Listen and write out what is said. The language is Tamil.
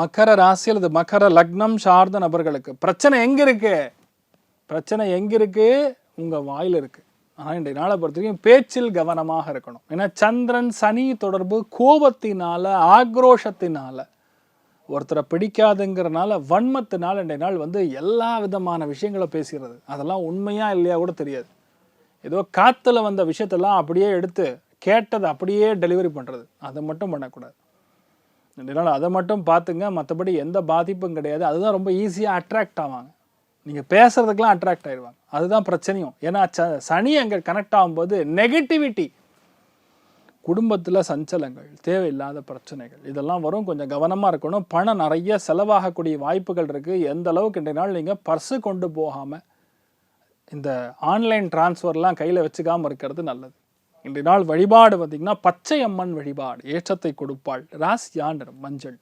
மக்கர ராசி அல்லது மக்கர லக்னம் சார்ந்த நபர்களுக்கு. பிரச்சனை எங்க இருக்கு பிரச்சனை எங்க இருக்கு உங்க வாயில் இருக்கு. ஆனால் இன்றைய நாளை பொறுத்த வரைக்கும் பேச்சில் கவனமாக இருக்கணும். ஏன்னா சந்திரன் சனி தொடர்பு கோபத்தினால ஆக்ரோஷத்தினால ஒருத்தரை பிடிக்காதுங்கிறனால வன்மத்தினால் இன்றைய நாள் வந்து எல்லா விதமான விஷயங்களை பேசுகிறது. அதெல்லாம் உண்மையா இல்லையா கூட தெரியாது. ஏதோ காத்துல வந்த விஷயத்தெல்லாம் அப்படியே எடுத்து கேட்டதை அப்படியே டெலிவரி பண்றது. அதை மட்டும் பண்ணக்கூடாது. இதனால் அதை மட்டும் பார்த்துங்க. மற்றபடி எந்த பாதிப்பும் கிடையாது. அதுதான் ரொம்ப ஈஸியாக அட்ராக்ட் ஆவாங்க. நீங்கள் பேசுகிறதுக்கெலாம் அட்ராக்ட் ஆயிடுவாங்க. அதுதான் பிரச்சனையும். ஏன்னா ச சனி அங்கே கனெக்ட் ஆகும்போது நெகட்டிவிட்டி குடும்பத்தில் சஞ்சலங்கள் தேவையில்லாத பிரச்சனைகள் இதெல்லாம் வரும். கொஞ்சம் கவனமாக இருக்கணும். பணம் நிறைய செலவாகக்கூடிய வாய்ப்புகள் இருக்குது எந்த அளவுக்கு இன்றைய நாள் நீங்கள் பர்ஸு கொண்டு போகாமல் இந்த ஆன்லைன் டிரான்ஸ்ஃபர்லாம் கையில் வச்சுக்காமல் இருக்கிறது நல்லது. இன்றைய நாள் வழிபாடு பார்த்திங்கன்னா பச்சை அம்மன் வழிபாடு ஏற்றத்தை கொடுப்பாள். ராசியாண்டர் மஞ்சள்.